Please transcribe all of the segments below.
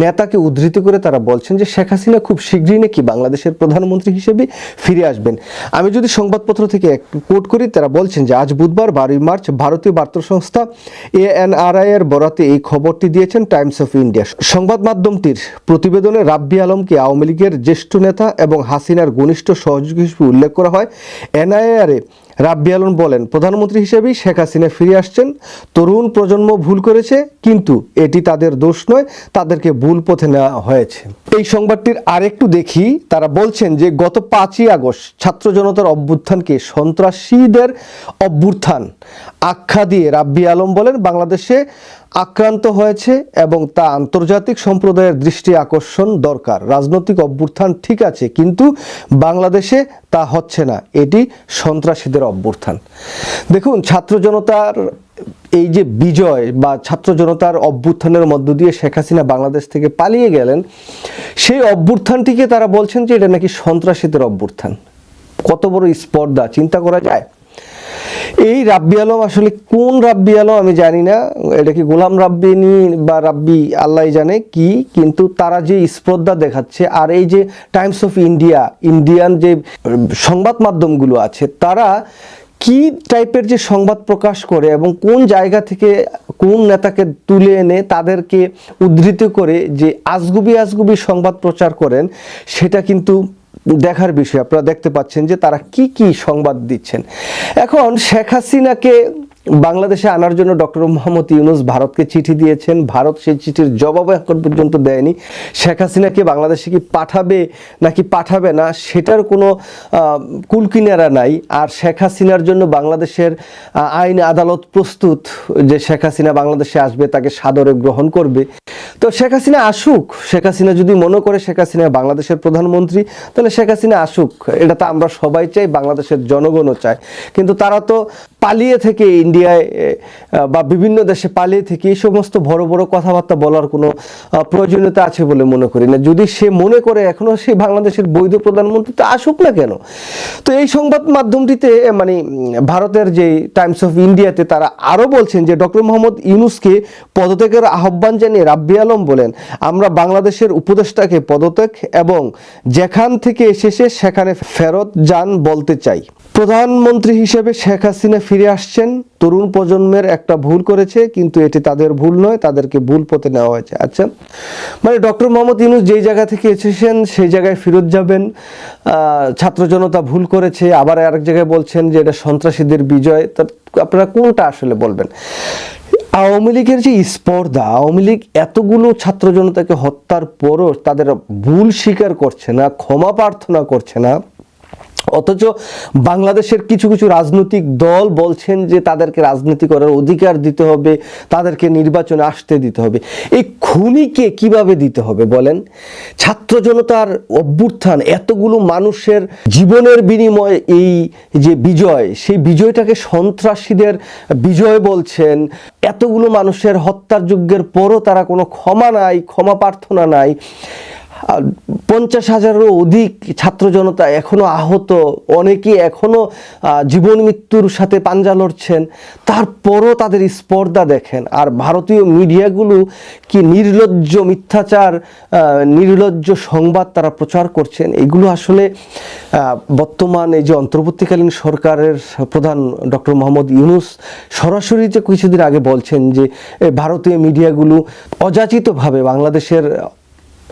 নেতাকে উদ্ধৃত করে তারা বলছেন যে শেখ হাসিনা খুব শীঘ্রই নাকি বাংলাদেশের প্রধানমন্ত্রী হিসেবে ফিরে আসবেন। আমি যদি সংবাদপত্র থেকে কোট করি, তারা বলছেন যে আজ বুধবার বারোই মার্চ ভারতীয় বার্তা সংস্থা এএনআরআই এর বরাতে এই খবরটি দিয়েছেন টাইমস অফ ইন্ডিয়া। সংবাদ মাধ্যমটির প্রতিবেদনে রাব্বি আলমকে আওয়ামী লীগের জ্যেষ্ঠ নেতা এবং হাসিনার ঘনিষ্ঠ সহযোগী হিসেবে উল্লেখ করা হয়। এনআইআরে রাব্বি আলম বলেন, প্রধানমন্ত্রী হিসেবেই শেখ হাসিনা ফিরে আসছেন। তরুণ প্রজন্ম ভুল করেছে, কিন্তু এটি তাদের দোষ নয়, তাদেরকে ভুল পথে নেওয়া হয়েছে। এই সংবাদটির আরেকটু দেখি, তারা বলছেন যে, গত পাঁচই আগস্ট ছাত্র জনতার অভ্যুত্থানকে সন্ত্রাসীদের অভ্যুত্থান আখ্যা দিয়ে রাব্বি আলম বলেন, বাংলাদেশে আক্রান্ত হয়েছে এবং তা আন্তর্জাতিক সম্প্রদায়ের দৃষ্টি আকর্ষণ দরকার। রাজনৈতিক অভ্যুত্থান ঠিক আছে, কিন্তু বাংলাদেশে তা হচ্ছে না। এটি সন্ত্রাসীদের অভ্যুত্থান। দেখুন, ছাত্র জনতার এই যে বিজয় বা ছাত্র জনতার অভ্যুত্থানের মধ্য দিয়ে শেখ হাসিনা বাংলাদেশ থেকে পালিয়ে গেলেন, সেই অভ্যুত্থানটিকে তারা বলছেন যে এটা নাকি সন্ত্রাসীদের অভ্যুত্থান। কত বড় স্পর্ধা, চিন্তা করা যায়? এই রাব্বি আলম আসলে কোন রাব্বি আলম আমি জানি না। এটা কি গোলাম রাব্বিনি বা রাব্বি আল্লাহ জানে কি, কিন্তু তারা যে স্পর্ধা দেখাচ্ছে আর এই যে টাইমস অফ ইন্ডিয়া ইন্ডিয়ান যে সংবাদ মাধ্যমগুলো আছে, তারা কি টাইপের যে সংবাদ প্রকাশ করে এবং কোন জায়গা থেকে কোন নেতাকে তুলে এনে তাদেরকে উদ্ধৃত করে যে আজগুবি আজগুবি সংবাদ প্রচার করেন, সেটা কিন্তু দেখার বিষয় আপনারা দেখতে পাচ্ছেন যে তারা কি কি সংবাদ দিচ্ছেন। এখন শেখ হাসিনাকে বাংলাদেশে আনার জন্য ডক্টর মোহাম্মদ ইউনুস ভারতকে চিঠি দিয়েছেন। ভারত সেই চিঠির জবাব এখন পর্যন্ত দেয়নি। শেখ হাসিনাকে বাংলাদেশে কি পাঠাবে নাকি পাঠাবে না, সেটার কোনো কুলকিনারা নাই। আর শেখ হাসিনার জন্য বাংলাদেশের আইন আদালত প্রস্তুত যে শেখ হাসিনা বাংলাদেশে আসবে, তাকে সাদরে গ্রহণ করবে। তো শেখ হাসিনা আসুক, শেখ হাসিনা যদি মনে করে শেখ হাসিনা বাংলাদেশের প্রধানমন্ত্রী, তাহলে শেখ হাসিনা আসুক। এটা তো আমরা সবাই চাই, বাংলাদেশের জনগণও চায়। কিন্তু তারা তো পালিয়ে থেকে ইন্ডিয়ায় বা বিভিন্ন দেশে পালিয়ে থেকে এই সমস্ত বড় বড় কথাবার্তা বলার কোনো প্রয়োজনীয়তা আছে বলে মনে করি না। যদি সে মনে করে এখনও সে বাংলাদেশের বৈধ প্রধানমন্ত্রী, তো আসুক না কেন? তো এই সংবাদ মাধ্যমটিতে মানে ভারতের যে টাইমস অফ ইন্ডিয়াতে তারা আরও বলছেন যে ডক্টর মোহাম্মদ ইউনুসকে পদত্যাগের আহ্বান জানিয়ে রাব্বি আলম বলেন, আমরা বাংলাদেশের উপদেষ্টাকে পদত্যাগ এবং যেখান থেকে এসেছে সেখানে ফেরত যান বলতে চাই। প্রধানমন্ত্রী হিসেবে শেখ হাসিনা ফিরে আসছেন। তরুণ প্রজন্মের একটা ভুল করেছে, কিন্তু এটি তাদের ভুল নয়, তাদেরকে ভুল পথে নেওয়া হয়েছে। আচ্ছা মানে ডক্টর মোহাম্মদ ইউনুস যেই জায়গা থেকে এসেছেন, সেই জায়গায় ফেরত যাবেন। ছাত্র জনতা ভুল করেছে, আবার আরেক জায়গায় বলছেন যে এটা সন্ত্রাসীদের বিজয়। তা আপনারা কোনটা আসলে বলবেন? আওয়ামী লীগের যে স্পর্ধা, আওয়ামী লীগ এতগুলো ছাত্র জনতাকে হত্যার পরও তাদের ভুল স্বীকার করছে না, ক্ষমা প্রার্থনা করছে না। অথচ বাংলাদেশের কিছু কিছু রাজনৈতিক দল বলছেন যে তাদেরকে রাজনীতি করার অধিকার দিতে হবে, তাদেরকে নির্বাচনে আসতে দিতে হবে। এই খুনিকে কীভাবে দিতে হবে বলেন? ছাত্র জনতার অভ্যুত্থান, এতগুলো মানুষের জীবনের বিনিময়ে এই যে বিজয়, সেই বিজয়টাকে সন্ত্রাসীদের বিজয় বলছেন। এতগুলো মানুষের হত্যার যজ্ঞের পরও তারা কোনো ক্ষমা নাই, ক্ষমা প্রার্থনা নাই। পঞ্চাশ হাজারেরও অধিক ছাত্র জনতা এখনও আহত অনেকেই এখনও জীবন মৃত্যুর সাথে পাঞ্জা লড়ছেন, তারপরও তাদের স্পর্ধা দেখেন। আর ভারতীয় মিডিয়াগুলো কি নির্লজ্জ মিথ্যাচার নির্লজ্জ সংবাদ তারা প্রচার করছেন, এগুলো আসলে বর্তমান এই যে অন্তর্বর্তীকালীন সরকারের প্রধান ডক্টর মোহাম্মদ ইউনুস সরাসরি যে কিছুদিন আগে বলছেন যে ভারতীয় মিডিয়াগুলো অযাচিতভাবে বাংলাদেশের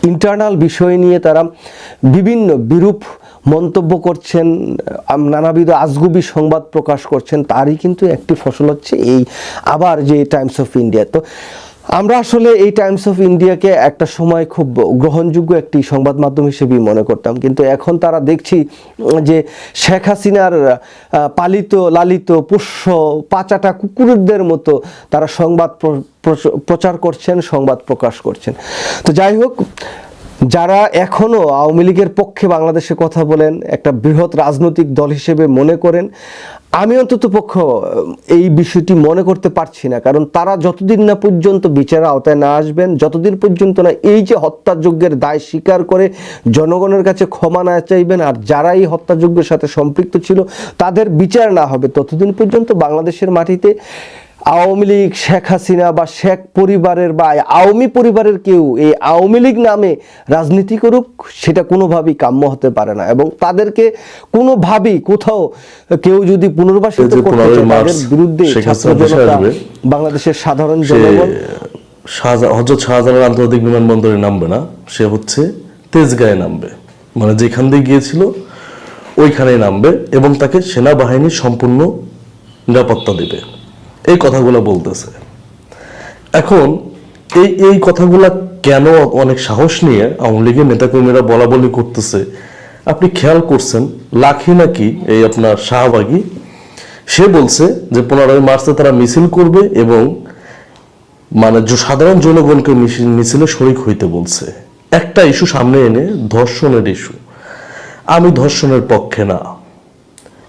ইন্টারনাল বিষয় নিয়ে তারা বিভিন্ন বিরূপ মন্তব্য করছেন নানাবিধ আজগুবি সংবাদ প্রকাশ করছেন, তারই কিন্তু একটি ফসল হচ্ছে এই আবার যে টাইমস অফ ইন্ডিয়া তো আমরা আসলে এই টাইমস অফ ইন্ডিয়াকে একটা সময় খুব গ্রহণযোগ্য একটি সংবাদ মাধ্যম হিসেবেই মনে করতাম। কিন্তু এখন তারা দেখছি যে শেখ হাসিনার পালিত, লালিত, পোষ্য, পাচাটা কুকুরদের মতো তারা সংবাদ প্রচ- প্রচার করছেন, সংবাদ প্রকাশ করছেন। তো যাই হোক, যারা এখনও আওয়ামী লীগের পক্ষে বাংলাদেশে কথা বলেন, একটা বৃহৎ রাজনৈতিক দল হিসেবে মনে করেন আমি অন্তত পক্ষ এই বিষয়টি মনে করতে পারছি না, কারণ তারা যতদিন না পর্যন্ত বিচারের আওতায় না আসবেন, যতদিন পর্যন্ত না এই যে হত্যাযজ্ঞের দায় স্বীকার করে জনগণের কাছে ক্ষমা না চাইবেন আর যারা এই হত্যাযজ্ঞের সাথে সম্পৃক্ত ছিল, তাদের বিচার না হবে, ততদিন পর্যন্ত বাংলাদেশের মাটিতে আওয়ামী লীগ শেখ হাসিনা বা শেখ পরিবারের বা আওয়ামী পরিবারের কেউ এই আওয়ামী লীগ নামে রাজনীতি করুক সেটা কোনোভাবেই কাম্য হতে পারে না। এবং তাদেরকে কোনোভাবেই কোথাও কেউ যদি পুনর্বাসিত করতে 15ই তাদের বিরুদ্ধে। বাংলাদেশের সাধারণ জনগণ। হজরত শাহজালাল আন্তর্জাতিক বিমানবন্দরে নামবে না সে হচ্ছে তেজগাঁয়ে নামবে। মানে যেখান দিয়ে গিয়েছিল ওইখানে নামবে এবং তাকে সেনাবাহিনী সম্পূর্ণ নিরাপত্তা দেবে। এই কথাগুলো বলতেছে। এখন এই এই কথাগুলা কেন অনেক সাহস নিয়ে আওয়ামী লীগের নেতাকর্মীরা বলা বলি করতেছে? আপনি খেয়াল করছেন, লাখি নাকি এই আপনার শাহবাগী, সে বলছে যে পনেরোই মার্চে তারা মিছিল করবে এবং মানে সাধারণ জনগণকে মিছিল- শরিক হইতে বলছে। একটা ইস্যু সামনে এনে ধর্ষণের ইস্যু। আমি ধর্ষণের পক্ষে না।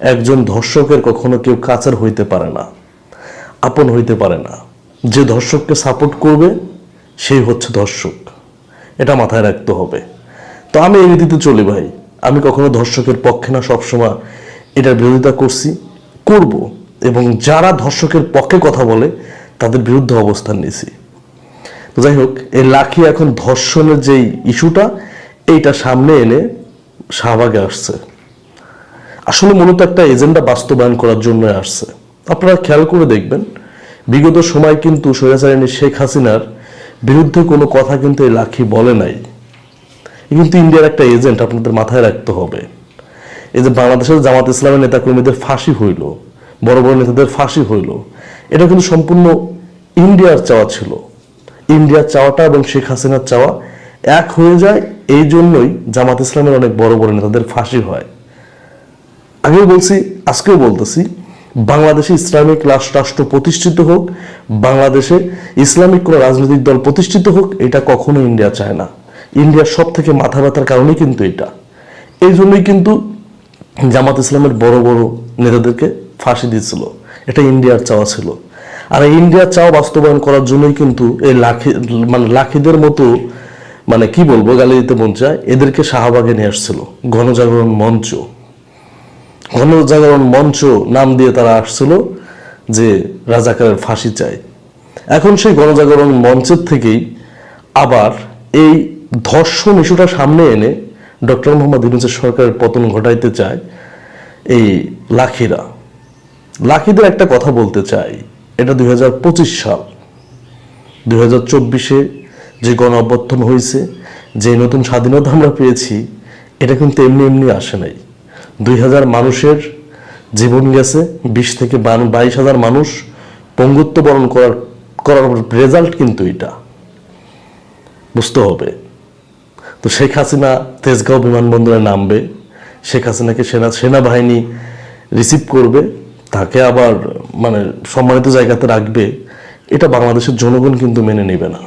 একজন ধর্ষকের কখনো কেউ কাচার হইতে পারে না। আপন হইতে পারে না। যে ধর্ষককে সাপোর্ট করবে, সেই হচ্ছে ধর্ষক এটা মাথায় রাখতে হবে। তো আমি এই নীতিতে চলি ভাই। আমি কখনো ধর্ষকের পক্ষে না, সবসময় এটার বিরোধিতা করছি, করব। এবং যারা ধর্ষকের পক্ষে কথা বলে, তাদের বিরুদ্ধে অবস্থান নিয়েছি। তো যাই হোক, এই লাখি এখন ধর্ষণের যেই ইস্যুটা, এইটা সামনে এনে শাহবাগে আসছে। আসলে মূলত একটা এজেন্ডা বাস্তবায়ন করার জন্য আসছে। আপনারা খেয়াল করে দেখবেন, বিগত সময় কিন্তু স্বৈরাচারিণী শেখ হাসিনার বিরুদ্ধে কোনো কথা কিন্তু এই লাখি বলে নাই। কিন্তু ইন্ডিয়ার একটা এজেন্ট আপনাদের মাথায় রাখতে হবে। এই যে বাংলাদেশের জামাত ইসলামের নেতাকর্মীদের ফাঁসি হইল, বড় বড় নেতাদের ফাঁসি হইল, এটা কিন্তু সম্পূর্ণ ইন্ডিয়ার চাওয়া ছিল। ইন্ডিয়ার চাওয়াটা এবং শেখ হাসিনার চাওয়া এক হয়ে যায়, এই জন্যই জামাত ইসলামের অনেক বড় বড় নেতাদের ফাঁসি হয়। আগেও বলছি, আজকেও বলতেছি বাংলাদেশে ইসলামিক রাষ্ট্র প্রতিষ্ঠিত হোক, বাংলাদেশে ইসলামিক কোনো রাজনৈতিক দল প্রতিষ্ঠিত হোক, এটা কখনো ইন্ডিয়া চায় না। ইন্ডিয়ার সব থেকে মাথা ব্যথার কারণেই কিন্তু এটা। এই জন্যই কিন্তু জামাত ইসলামের বড় বড় নেতাদেরকে ফাঁসি দিয়েছিল। এটা ইন্ডিয়ার চাওয়া ছিল। আর ইন্ডিয়ার চাওয়া বাস্তবায়ন করার জন্যই কিন্তু এই লাখি মানে লাখিদের মতো মানে কি বলব, গালি দিতে মন চায়, এদেরকে শাহবাগে নিয়ে আসছিল। গণজাগরণ মঞ্চ। গণজাগরণ মঞ্চ নাম দিয়ে তারা আসছিল যে রাজাকারের ফাঁসি চাই এখন সেই গণজাগরণ মঞ্চের থেকেই আবার এই ধর্ষণ ইস্যুটা সামনে এনে ডক্টর মোহাম্মদ ইউনুসের সরকারের পতন ঘটাইতে চায় এই লাখিরা। লাখিদের একটা কথা বলতে চাই, এটা দু হাজার পঁচিশ সাল। দুই চব্বিশে যে গণ অভ্যর্থন হয়েছে যে নতুন স্বাধীনতা আমরা পেয়েছি, এটা কিন্তু এমনি এমনি আসে নাই। দুই হাজার মানুষের জীবন গেছে, বিশ থেকে বাইশ হাজার মানুষ পঙ্গুত্ব বরণ করার করার রেজাল্ট কিন্তু এটা। বুঝতে হবে। তো শেখ হাসিনা তেজগাঁও বিমানবন্দরে নামবে। শেখ হাসিনাকে সেনা সেনাবাহিনী রিসিভ করবে। তাকে আবার মানে সম্মানিত জায়গাতে রাখবে। এটা বাংলাদেশের জনগণ কিন্তু মেনে নেবে না।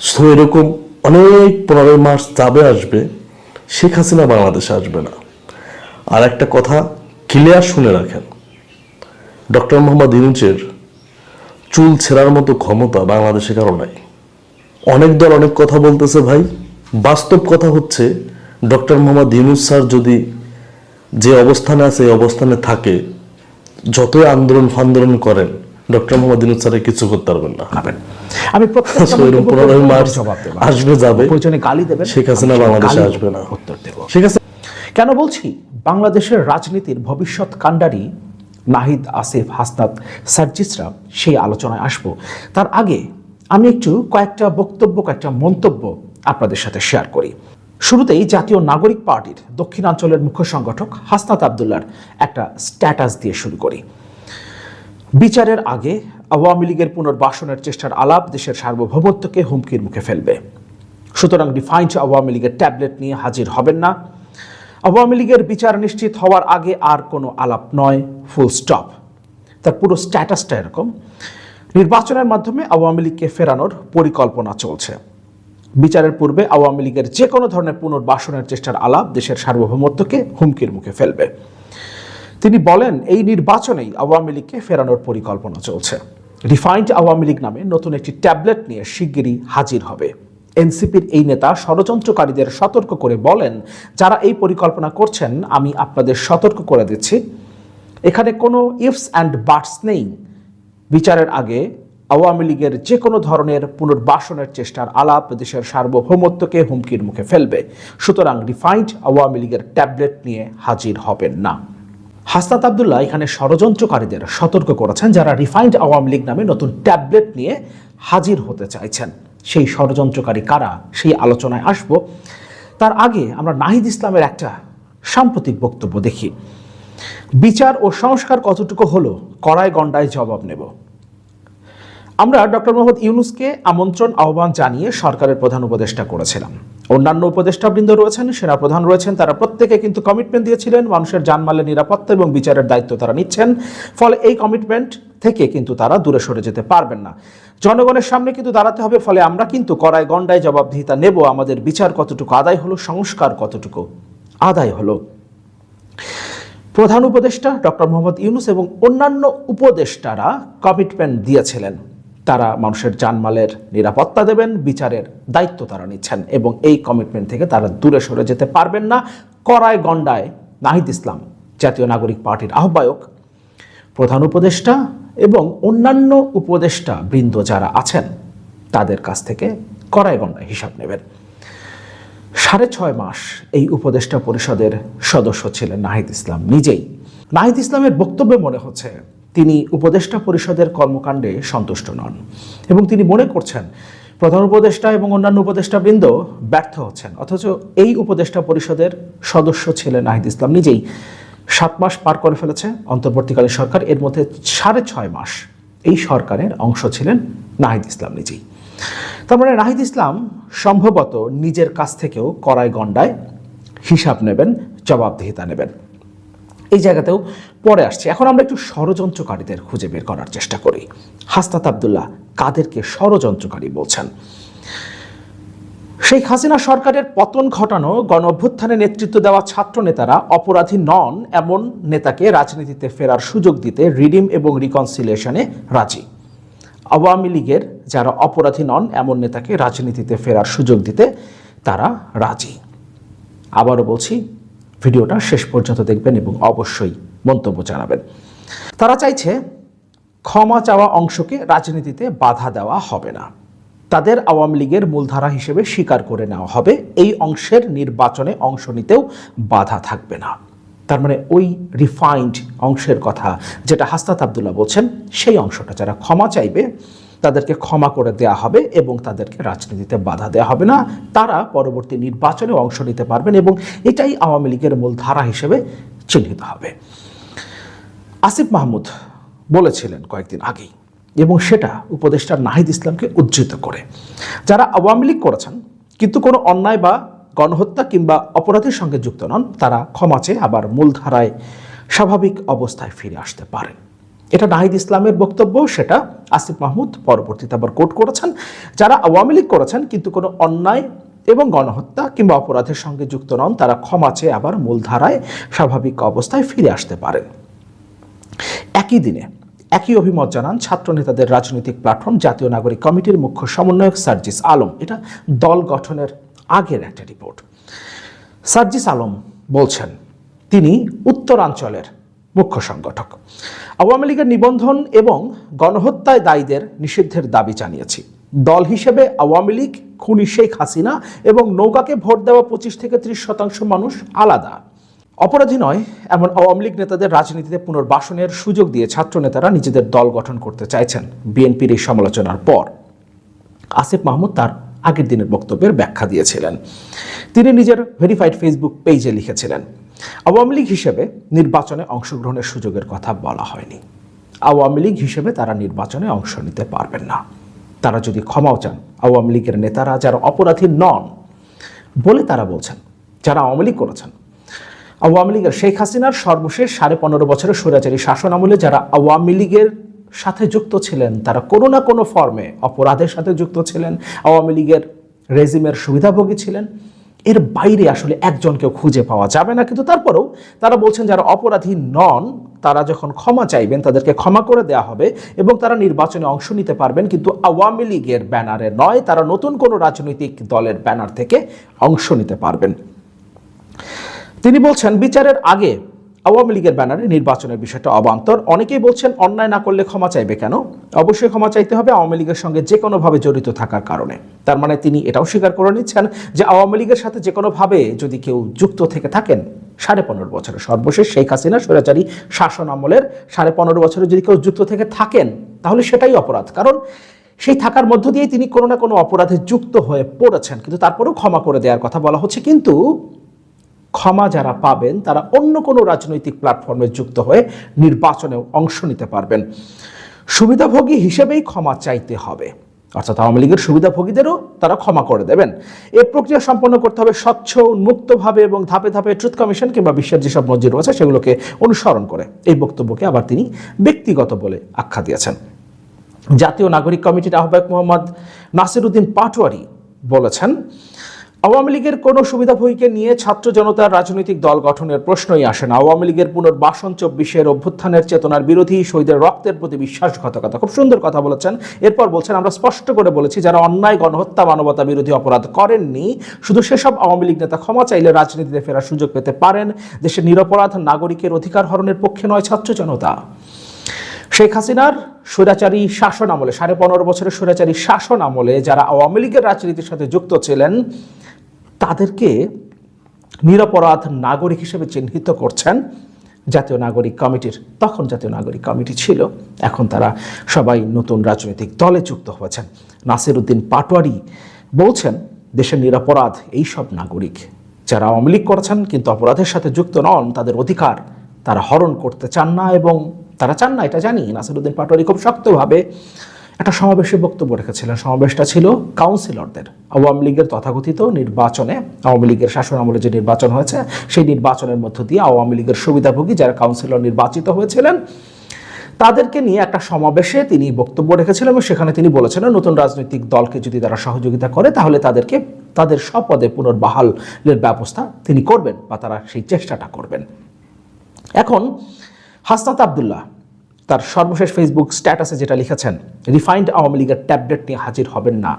সো এরকম অনেক পনেরোই মার্চ যাবে আসবে। শেখ হাসিনা বাংলাদেশে আসবে না। আর একটা কথা ক্লিয়ার শুনে রাখেন। ডক্টর মোহাম্মদ ইউনুসের চুল ছেঁড়ার মতো ক্ষমতা বাংলাদেশে কারও নাই। অনেক দল অনেক কথা বলতেছে ভাই। বাস্তব কথা হচ্ছে ডক্টর মোহাম্মদ ইউনুস স্যার যদি যে অবস্থানে আছে এই অবস্থানে থাকে যতই আন্দোলন ফান্দোলন করেন ডক্টর মোহাম্মদ ইউনুস স্যারের কিছু করতে পারবেন না। আমি মন্তব্যের পনেরোই মার্চ আসবে যাবে। শেখ হাসিনা বাংলাদেশে আসবে না। উত্তর দেব। ঠিক আছে কেন বলছি? বাংলাদেশের রাজনীতির ভবিষ্যৎ কাণ্ডারি নাহিদ আসিফ হাসনাত, সার্জিসরা সেই আলোচনায় আসব। তার আগে আমি একটু কয়েকটা বক্তব্য, কয়েকটা মন্তব্য আপনাদের সাথে শেয়ার করি। শুরুতেই জাতীয় নাগরিক পার্টির দক্ষিণাঞ্চলের মুখ্য সংগঠক হাসনাত আবদুল্লার একটা স্ট্যাটাস দিয়ে শুরু করি। বিচারের আগে আওয়ামী লীগের পুনর্বাসনের চেষ্টার আলাপ দেশের সার্বভৌমত্বকে হুমকির মুখে ফেলবে। সুতরাং ডিফাইন্ড আওয়ামী লীগের ট্যাবলেট নিয়ে হাজির হবেন না। আওয়ামী লীগের বিচার নিশ্চিত হওয়ার আগে আর কোনো আলাপ নয় ফুল স্টপ তার পুরো স্ট্যাটাসটা এরকম। নির্বাচনের মাধ্যমে আওয়ামী লীগকে ফেরানোর পরিকল্পনা চলছে। বিচারের পূর্বে আওয়ামী লীগের যে কোনো ধরনের পুনর্বাসনের চেষ্টার আলাপ দেশের সার্বভৌমত্বকে হুমকির মুখে ফেলবে। তিনি বলেন, এই নির্বাচনেই আওয়ামী লীগকে ফেরানোর পরিকল্পনা চলছে। রিফাইন্ড আওয়ামী লীগ নামে নতুন একটি ট্যাবলেট নিয়ে শিগগিরই হাজির হবে। এনসিপির এই নেতা ষড়যন্ত্রকারীদের সতর্ক করে বলেন, যারা এই পরিকল্পনা করছেন, আমি আপনাদের সতর্ক করে দিচ্ছি। এখানে কোনো ইফস অ্যান্ড বাটস নেই। বিচারের আগে আওয়ামী লীগের যে কোনো ধরনের পুনর্বাসনের চেষ্টার আলাপ দেশের সার্বভৌমত্বকে হুমকির মুখে ফেলবে। সুতরাং রিফাইন্ড আওয়ামী লীগের ট্যাবলেট নিয়ে হাজির হবেন না। হাসনাত আবদুল্লাহ এখানে ষড়যন্ত্রকারীদের সতর্ক করেছেন, যারা রিফাইন্ড আওয়ামী লীগ নামে নতুন ট্যাবলেট নিয়ে হাজির হতে চাইছেন। সেই ষড়যন্ত্রকারী কারা, সেই আলোচনায় আসব। তার আগে আমরা নাহিদ ইসলামের একটা সাম্প্রতিক বক্তব্য দেখি। বিচার ও সংস্কার কতটুকু হলো, কড়াই গণ্ডায় জবাব নেব। আমরা ডক্টর মোহাম্মদ ইউনুসকে আমন্ত্রণ, আহ্বান জানিয়ে সরকারের প্রধান উপদেষ্টা করেছিলাম। অন্যান্য উপদেষ্টাবৃন্দ রয়েছেন, সেনাপ্রধান রয়েছেন, তারা প্রত্যেকে কিন্তু কমিটমেন্ট দিয়েছিলেন, মানুষের জানমালের নিরাপত্তা এবং বিচারের দায়িত্ব তারা নিচ্ছেন, ফলে এই কমিটমেন্ট থেকে কিন্তু তারা দূরে সরে যেতে পারবেন না। জনগণের সামনে কিন্তু দাঁড়াতে হবে, ফলে আমরা কিন্তু কড়াই গণ্ডায় জবাবদিহিতা নেব, আমাদের বিচার কতটুকু আদায় হলো, সংস্কার কতটুকু আদায় হলো। প্রধান উপদেষ্টা ডক্টর মোহাম্মদ ইউনুস এবং অন্যান্য উপদেষ্টারা কমিটমেন্ট দিয়েছিলেন। তারা মানুষের জানমালের নিরাপত্তা দেবেন, বিচারের দায়িত্ব তারা নিচ্ছেন এবং এই কমিটমেন্ট থেকে তারা দূরে সরে যেতে পারবেন না। করায় গণ্ডায় নাহিদ ইসলাম, জাতীয় নাগরিক পার্টির আহ্বায়ক, প্রধান উপদেষ্টা এবং অন্যান্য উপদেষ্টা বৃন্দ যারা আছেন, তাদের কাছ থেকে করায় গণ্ডায় হিসাব নেবেন। সাড়ে ছয় মাস এই উপদেষ্টা পরিষদের সদস্য ছিলেন নাহিদ ইসলাম নিজেই। নাহিদ ইসলামের বক্তব্যে মনে হচ্ছে তিনি উপদেষ্টা পরিষদের কর্মকাণ্ডে সন্তুষ্ট নন এবং তিনি মনে করছেন প্রধান উপদেষ্টা এবং অন্যান্য উপদেষ্টাবৃন্দ ব্যর্থ হচ্ছেন। অথচ এই উপদেষ্টা পরিষদের সদস্য ছিলেন নাহিদ ইসলাম। নিজেই সাত মাস পার করে ফেলেছে। অন্তর্বর্তীকালীন সরকার এর মধ্যে সাড়ে ছয় মাস এই সরকারের অংশ ছিলেন নাহিদ ইসলাম নিজেই। তার মানে নাহিদ ইসলাম সম্ভবত নিজের কাছ থেকেও কড়াই গণ্ডায় হিসাব নেবেন, জবাবদিহিতা নেবেন। এই জায়গাতেও পরে আসছে। এখন আমরা একটু ষড়যন্ত্রকারীদের খুঁজে বের করার চেষ্টা করি। হাস্তাত আবদুল্লাহ কাদেরকে ষড়যন্ত্রকারী বলছেন। শেখ হাসিনা সরকারের পতন ঘটানো, গণ অভ্যুত্থানে নেতৃত্ব দেওয়া ছাত্র নেতারা অপরাধী নন এমন নেতাকে রাজনীতিতে ফেরার সুযোগ দিতে রিডিম এবং রিকনসিলিয়েশনে রাজি। আওয়ামী লীগের যারা অপরাধী নন এমন নেতাকে রাজনীতিতে ফেরার সুযোগ দিতে তারা রাজি। আবারও বলছি ভিডিওটা শেষ পর্যন্ত দেখবেন এবং অবশ্যই মন্তব্য জানাবেন। তারা চাইছে ক্ষমা চাওয়া অংশকে রাজনীতিতে বাধা দেওয়া হবে না। তাদের আওয়ামী লীগের মূলধারা হিসেবে স্বীকার করে নেওয়া হবে। এই অংশের নির্বাচনে অংশ নিতেও বাধা থাকবে না। তার মানে ওই রিফাইন্ড অংশের কথা যেটা হাস্তাত আবদুল্লাহ বলছেন, সেই অংশটা যারা ক্ষমা চাইবে তাদেরকে ক্ষমা করে দেয়া হবে এবং তাদেরকে রাজনীতিতে বাধা দেওয়া হবে না। তারা পরবর্তী নির্বাচনে অংশ নিতে পারবেন এবং এটাই আওয়ামী লীগের মূল ধারা হিসেবে চিহ্নিত হবে। আসিফ মাহমুদ বলেছিলেন কয়েকদিন আগেই, এবং সেটা উপদেষ্টা নাহিদ ইসলামকে উজ্জীবিত করে। যারা আওয়ামী লীগ করেছেন, কিন্তু কোনো অন্যায় বা গণহত্যা কিংবা অপরাধের সঙ্গে যুক্ত নন, তারা ক্ষমা চেয়ে আবার মূলধারায় স্বাভাবিক অবস্থায় ফিরে আসতে পারেন। এটা নাহিদ ইসলামের বক্তব্য, সেটা আসিফ মাহমুদ পরবর্তীতে আবার কোট করেছেন। যারা আওয়ামী লীগ করেছেন, কিন্তু কোনো অন্যায় এবং গণহত্যা কিংবা অপরাধের সঙ্গে যুক্ত নন, তারা ক্ষমা চেয়ে আবার মূলধারায় স্বাভাবিক অবস্থায় ফিরে আসতে পারেন। একই দিনে একই অভিমত জানান ছাত্র নেতাদের রাজনৈতিক প্ল্যাটফর্ম জাতীয় নাগরিক কমিটির মুখ্য সমন্বয়ক সার্জিস আলম। এটা দল গঠনের আগের একটা রিপোর্ট সার্জিস আলম বলছেন, তিনি উত্তরাঞ্চলের মুখ্য সংগঠক। আওয়ামী লীগের নিবন্ধন এবং গণহত্যায় দায়ীদের নিষিদ্ধের দাবি জানিয়েছি। দল হিসেবে আওয়ামী লীগ, খুনি শেখ হাসিনা এবং নৌকাকে ভোট দেওয়া পঁচিশ থেকে ত্রিশ শতাংশ মানুষ আলাদা। অপরাধী নয়, এমন আওয়ামী লীগ নেতাদের রাজনীতিতে পুনর্বাসনের সুযোগ দিয়ে ছাত্র নেতারা নিজেদের দল গঠন করতে চাইছেন বিএনপির এই সমালোচনার পর। আসিফ মাহমুদ তার আগের দিনের বক্তব্যের ব্যাখ্যা দিয়েছিলেন। তিনি নিজের ভেরিফাইড ফেসবুক পেজে লিখেছিলেন আওয়ামী লীগ হিসেবে নির্বাচনে অংশগ্রহণের সুযোগের কথা বলা হয়নি। আওয়ামী লীগ হিসেবে তারা নির্বাচনে অংশ নিতে পারবেন না। তারা যদি ক্ষমাও চান, আওয়ামী লীগের নেতারা যারা অপরাধী নন বলে তারা বলছেন, যারা আওয়ামী লীগ করেছেন। আওয়ামী লীগের শেখ হাসিনার সর্বশেষ সাড়ে পনেরো বছরের স্বৈরাচারী শাসন আমলে যারা আওয়ামী লীগের সাথে যুক্ত ছিলেন, তারা কোনো না কোনো ফর্মে অপরাধের সাথে যুক্ত ছিলেন, আওয়ামী লীগের রেজিমের সুবিধাভোগী ছিলেন। এর বাইরে আসলে একজনকেও খুঁজে পাওয়া যাবে না, কিন্তু তারপরেও তারা বলছেন যারা অপরাধী নন, তারা যখন ক্ষমা চাইবেন, তাদেরকে ক্ষমা করে দেওয়া হবে এবং তারা নির্বাচনে অংশ নিতে পারবেন, কিন্তু আওয়ামী লীগের ব্যানারে নয়, তারা নতুন কোনো রাজনৈতিক দলের ব্যানার থেকে অংশ নিতে পারবেন। তিনি বলছেন, বিচারের আগে আওয়ামী লীগের ব্যানারে নির্বাচনের বিষয়টা অবান্তর। অনেকেই বলছেন, অন্যায় না করলে ক্ষমা চাইবে কেন? অবশ্যই ক্ষমা চাইতে হবে আওয়ামী লীগের সঙ্গে যে কোনোভাবে জড়িত থাকার কারণে। তার মানে তিনি এটাও স্বীকার করে নিচ্ছেন যে, আওয়ামী লীগের সাথে যে কোনোভাবে যদি কেউ যুক্ত থেকে থাকেন, সাড়ে পনেরো বছরের সর্বশেষ শেখ হাসিনা স্বৈরাচারী শাসন আমলের সাড়ে পনেরো বছরে যদি কেউ যুক্ত থেকে থাকেন, তাহলে সেটাই অপরাধ। কারণ সেই থাকার মধ্য দিয়েই তিনি কোনো না কোনো অপরাধে যুক্ত হয়ে পড়েছেন। কিন্তু তারপরেও ক্ষমা করে দেওয়ার কথা বলা হচ্ছে। কিন্তু ক্ষমা যারা পাবেন, তারা অন্য কোনো রাজনৈতিক প্ল্যাটফর্মে যুক্ত হয়ে নির্বাচনে অংশ নিতে পারবেন। সুবিধাভোগী হিসেবেই ক্ষমা চাইতে হবে। অর্থাৎ আওয়ামী লীগের সুবিধাভোগীদেরও তারা ক্ষমা করে দেবেন। এ প্রক্রিয়া সম্পন্ন করতে হবে স্বচ্ছ, উন্মুক্তভাবে এবং ধাপে ধাপে ট্রুথ কমিশন কিংবা বিশ্বের যেসব মসজিদ রয়েছে, সেগুলোকে অনুসরণ করে। এই বক্তব্যকে আবার তিনি ব্যক্তিগত বলে আখ্যা দিয়েছেন। জাতীয় নাগরিক কমিটির আহ্বায়ক মোহাম্মদ নাসিরুদ্দিন পাটোয়ারি বলেছেন আওয়ামী লীগের কোনো সুবিধাভোগীকে নিয়ে ছাত্র জনতার রাজনৈতিক দল গঠনের প্রশ্নই আসে না। আওয়ামী লীগের পুনর্বাসন চব্বিশের অভ্যুত্থানের চেতনার বিরোধী শহীদের রক্তের প্রতি বিশ্বাসঘাতকতা। খুব সুন্দর কথা বলেছেন। এরপর বলছেন, আমরা স্পষ্ট করে বলেছি, যারা অন্যায়, গণহত্যা, মানবতা বিরোধী অপরাধ করেননি, শুধু সেসব আওয়ামী লীগ নেতা ক্ষমা চাইলে রাজনীতিতে ফেরার সুযোগ পেতে পারেন। দেশের নিরপরাধ নাগরিকের অধিকার হরণের পক্ষে নয় ছাত্র জনতা। শেখ হাসিনার স্বৈরাচারী শাসন আমলে, সাড়ে পনেরো বছরের স্বৈরাচারী শাসন আমলে যারা আওয়ামী লীগের রাজনীতির সাথে যুক্ত ছিলেন তাদেরকে নিরপরাধ নাগরিক হিসেবে চিহ্নিত করছেন জাতীয় নাগরিক কমিটির। তখন জাতীয় নাগরিক কমিটি ছিল। এখন তারা সবাই নতুন রাজনৈতিক দলে যুক্ত হয়েছেন। নাসির উদ্দিন পাটোয়ারি বলছেন, দেশের নিরাপরাধ এই সব নাগরিক যারা আওয়ামী লীগ করেছেন কিন্তু অপরাধের সাথে যুক্ত নন, তাদের অধিকার তারা হরণ করতে চান না এবং তারা চান না, এটা জানি। নাসিরুদ্দিন পাটোয়ারি খুব শক্তভাবে একটা সমাবেশে বক্তব্য রেখেছিলেন। সমাবেশটা ছিল কাউন্সিলরদের। আওয়ামী লীগের তথাকথিত নির্বাচনে, আওয়ামী লীগের শাসন আমলে যে নির্বাচন হয়েছে, সেই নির্বাচনের মধ্য দিয়ে আওয়ামী লীগের সুবিধাভোগী যারা কাউন্সিলর নির্বাচিত হয়েছিলেন, তাদেরকে নিয়ে একটা সমাবেশে তিনি বক্তব্য রেখেছিলেন এবং সেখানে তিনি বলেছিলেন, নতুন রাজনৈতিক দলকে যদি তারা সহযোগিতা করে, তাহলে তাদেরকে, তাদের স্বপদে পুনর্বহালের ব্যবস্থা তিনি করবেন বা তারা সেই চেষ্টাটা করবেন। এখন হাসনাত আবদুল্লাহ তার সর্বশেষ ফেসবুক স্ট্যাটাসে যেটা লিখেছেন রিফাইন্ড আওয়ামী লীগের ট্যাবলেট নিয়ে হাজির হবেন না।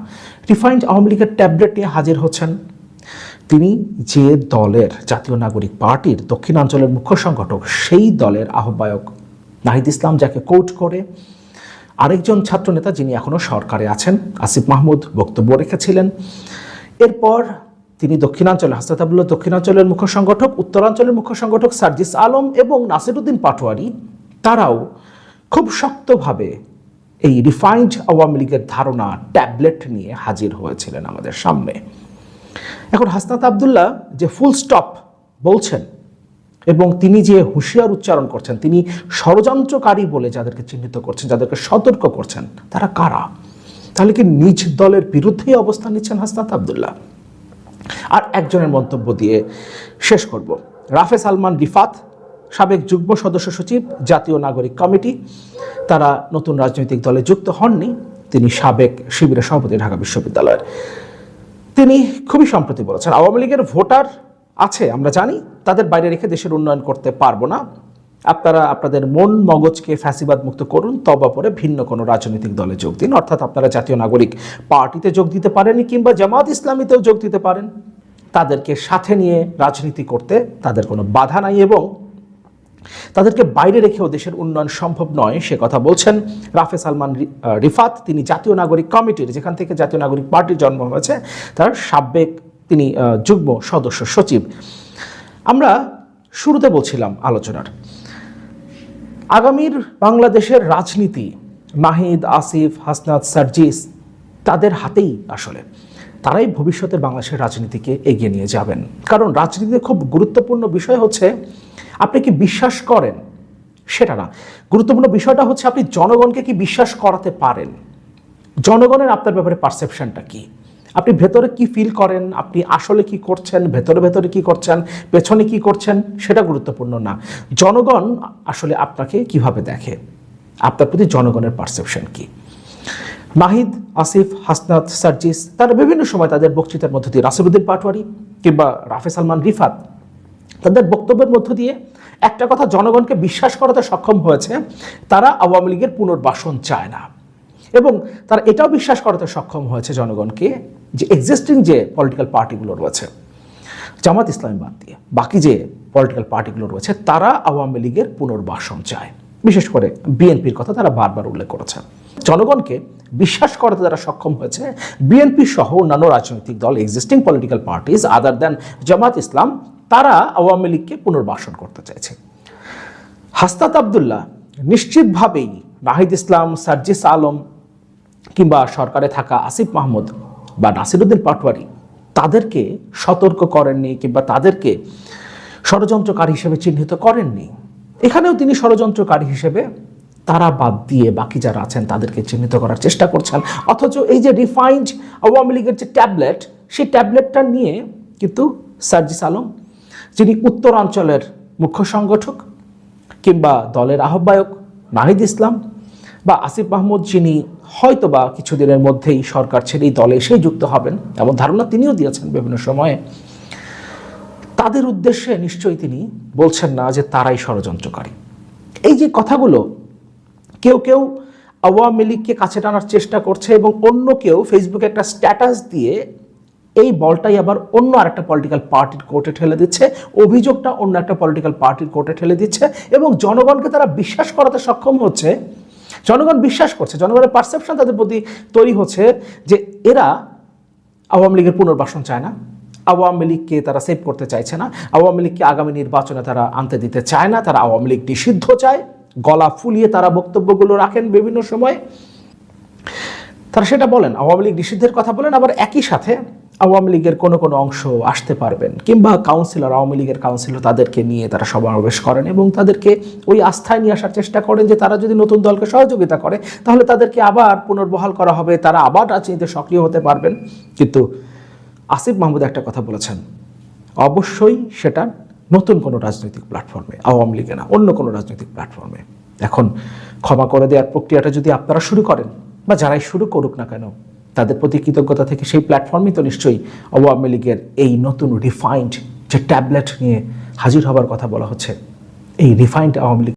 রিফাইন্ড আওয়ামী লীগের ট্যাবলেট নিয়ে হাজির হচ্ছেন তিনি যে দলের জাতীয় নাগরিক পার্টির দক্ষিণাঞ্চলের মুখ্য সংগঠক, সেই দলের আহ্বায়ক নাহিদ ইসলাম, যাকে কোর্ট করে আরেকজন ছাত্রনেতা যিনি এখনও সরকারে আছেন, আসিফ মাহমুদ, বক্তব্য রেখেছিলেন। এরপর তিনি দক্ষিণাঞ্চলে, হাসনাত আবদুল্লাহ দক্ষিণাঞ্চলের মুখ্য সংগঠক, উত্তরাঞ্চলের মুখ্য সংগঠক সার্জিস আলম এবং নাসিরুদ্দিন পাটোয়ারি, তারাও খুব শক্তভাবে এই রিফাইন্ড আওয়ামী লীগের ধারণা ট্যাবলেট নিয়ে হাজির হয়েছিলেন আমাদের সামনে। এখন হাসনাত আবদুল্লাহ যে ফুল স্টপ বলছেন এবং তিনি যে হুঁশিয়ার উচ্চারণ করছেন, তিনি ষড়যন্ত্রকারী বলে যাদেরকে চিহ্নিত করছেন, যাদেরকে সতর্ক করছেন, তারা কারা? তাহলে কি নিজ দলের বিরুদ্ধেই অবস্থান নিচ্ছেন হাসনাত আবদুল্লাহ? আর একজনের মন্তব্য দিয়ে শেষ করব। রাফে সালমান রিফাত সাবেক যুগ্ম সদস্য সচিব, জাতীয় নাগরিক কমিটি, তারা নতুন রাজনৈতিক দলে যুক্ত হননি, তিনি সাবেক শিবিরের সভাপতি ঢাকা বিশ্ববিদ্যালয়ের। তিনি খুবই সম্প্রতি বলেছেন, আওয়ামী লীগের ভোটার আছে, আমরা জানি, তাদের বাইরে রেখে দেশের উন্নয়ন করতে পারব না। আপনারা আপনাদের মন মগজকে ফ্যাসিবাদ মুক্ত করুন, তবা পরে ভিন্ন কোনো রাজনৈতিক দলে যোগ দিন। অর্থাৎ আপনারা জাতীয় নাগরিক পার্টিতে যোগ দিতে পারেন কিংবা জামাত ইসলামীতেও যোগ দিতে পারেন। তাদেরকে সাথে নিয়ে রাজনীতি করতে তাদের কোনো বাধা নাই এবং তাদেরকে বাইরে রেখেও দেশের উন্নয়ন সম্ভব নয়, সে কথা বলছেন রাফে সালমান রিফাত। তিনি জাতীয় নাগরিক কমিটির, যেখান থেকে জাতীয় নাগরিক পার্টির জন্ম হয়েছে, তার সাবেক তিনি যুগ্ম সদস্য সচিব। আমরা শুরুতে বলছিলাম আলোচনার। আগামীর বাংলাদেশের রাজনীতি, মাহিদ, আসিফ, হাসনাত, সার্জিস, তাদের হাতেই আসলে। তারাই ভবিষ্যতে বাংলাদেশের রাজনীতিকে এগিয়ে নিয়ে যাবেন। কারণ রাজনীতিতে খুব গুরুত্বপূর্ণ বিষয় হচ্ছে আপনি কি বিশ্বাস করেন? সেটা না। গুরুত্বপূর্ণ বিষয়টা হচ্ছে আপনি জনগণকে কি বিশ্বাস করাতে পারেন? জনগণের আপনার ব্যাপারে পারসেপশনটা কি? আপনি ভেতরে কি ফিল করেন? আপনি আসলে কি করছেন? ভেতরে ভেতরে কি করছেন? পেছনে কি করছেন? সেটা গুরুত্বপূর্ণ না। জনগণ আসলে আপনাকে কীভাবে দেখে? আপনার প্রতি জনগণের পারসেপশন কি? মাহিদ, আসিফ, হাসনাত, সার্জিস, তারা বিভিন্ন সময় তাদের বক্তৃতার মধ্য দিয়ে রাসিরুদ্দিন পাটওয়ারি কিংবা রাফে সালমান রিফাত তাদের বক্তব্যের মধ্য দিয়ে একটা কথা জনগণকে বিশ্বাস করাতে সক্ষম হয়েছে, তারা আওয়ামী লীগের পুনর্বাসন চায় না। এবং তারা এটাও বিশ্বাস করাতে সক্ষম হয়েছে জনগণকে যে এক্সিস্টিং যে পলিটিক্যাল পার্টিগুলো রয়েছে, জামাত ইসলামী বাদ দিয়ে বাকি যে পলিটিক্যাল পার্টিগুলো রয়েছে, তারা আওয়ামী লীগের পুনর্বাসন চায়। বিশেষ করে বিএনপির কথা তারা বারবার উল্লেখ করেছে। জনগণকে বিশ্বাস করাতে তারা সক্ষম হয়েছে, বিএনপি সহ অন্যান্য রাজনৈতিক দল existing political parties other than Jamaat Islam তারা আওয়ামী লীগকে পুনর্বাসন করতে চাইছে। হাস্তাত আবদুল্লাহ নিশ্চিতভাবেই নাহিদ ইসলাম, সার্জিস আলম কিংবা সরকারে থাকা আসিফ মাহমুদ বা নাসিরুদ্দিন পাটওয়ারি তাদেরকে সতর্ক করেননি কিংবা তাদেরকে ষড়যন্ত্রকারী হিসেবে চিহ্নিত করেননি। এখানেও তিনি ষড়যন্ত্রকারী হিসেবে তারা বাদ দিয়ে বাকি যারা আছেন তাদেরকে চিহ্নিত করার চেষ্টা করছেন। অথচ এই যে রিফাইন্ড আওয়ামী লীগের যে ট্যাবলেট, সেই ট্যাবলেটটা নিয়ে কিন্তু সার্জিস আলম যিনি উত্তরাঞ্চলের মুখ্য সংগঠক কিংবা দলের আহ্বায়ক নাহিদ ইসলাম বা আসিফ মাহমুদ, যিনি হয়তো বা কিছুদিনের মধ্যেই সরকার ছেড়ে এই দলে এসেই যুক্ত হবেন এমন ধারণা তিনিও দিয়েছেন বিভিন্ন সময়ে। তাদের উদ্দেশ্যে নিশ্চয়ই তিনি বলছেন না যে তারাই ষড়যন্ত্রকারী। এই যে কথাগুলো, কেউ কেউ আওয়ামী লীগকে কাছে টানার চেষ্টা করছে এবং অন্য কেউ ফেসবুকে একটা স্ট্যাটাস দিয়ে এই বলটাই আবার অন্য আরেকটা পলিটিক্যাল পার্টির কোর্টে ঠেলে দিচ্ছে, অভিযোগটা অন্য একটা পলিটিক্যাল পার্টির কোর্টে ঠেলে দিচ্ছে এবং জনগণকে তারা বিশ্বাস করাতে সক্ষম হচ্ছে, জনগণ বিশ্বাস করছে, জনগণের পারসেপশন তাদের প্রতি তৈরি হচ্ছে যে এরা আওয়ামী লীগের পুনর্বাসন চায় না, আওয়ামী লীগকে তারা সেভ করতে চাইছে না, আওয়ামী লীগকে আগামী নির্বাচনে তারা আনতে দিতে চায় না, তারা আওয়ামী লীগ নিষিদ্ধ চায়, গলা ফুলিয়ে তারা বক্তব্যগুলো রাখেন বিভিন্ন সময়। তারা সেটা বলেন, আওয়ামী লীগ নিষিদ্ধের কথা বলেন, আবার একই সাথে আওয়ামী লীগের কোনো কোনো অংশ আসতে পারবেন, কিংবা কাউন্সিলর আওয়ামী লীগের কাউন্সিলর তাদেরকে নিয়ে তারা সমাবেশ করেন এবং তাদেরকে ওই আস্থায় নিয়ে আসার চেষ্টা করেন যে তারা যদি নতুন দলকে সহযোগিতা করে, তাহলে তাদেরকে আবার পুনর্বহাল করা হবে, তারা আবার রাজনীতিতে সক্রিয় হতে পারবেন। কিন্তু আসিফ মাহমুদ একটা কথা বলেছেন, অবশ্যই সেটা নতুন কোনো রাজনৈতিক প্ল্যাটফর্মে আওয়ামী লীগে না, অন্য কোনো রাজনৈতিক প্ল্যাটফর্মে এখন ক্ষমা করে দেওয়ার প্রক্রিয়াটা যদি আপনারা শুরু করেন, বা যারাই শুরু করুক না কেন তাদের প্রতি কৃতজ্ঞতা থেকে সেই প্ল্যাটফর্মই তো নিশ্চয়ই আওয়ামী লীগের এই নতুন রিফাইন্ড যে ট্যাবলেট নিয়ে হাজির হবার কথা বলা হচ্ছে। এই রিফাইন্ড আওয়ামী লীগ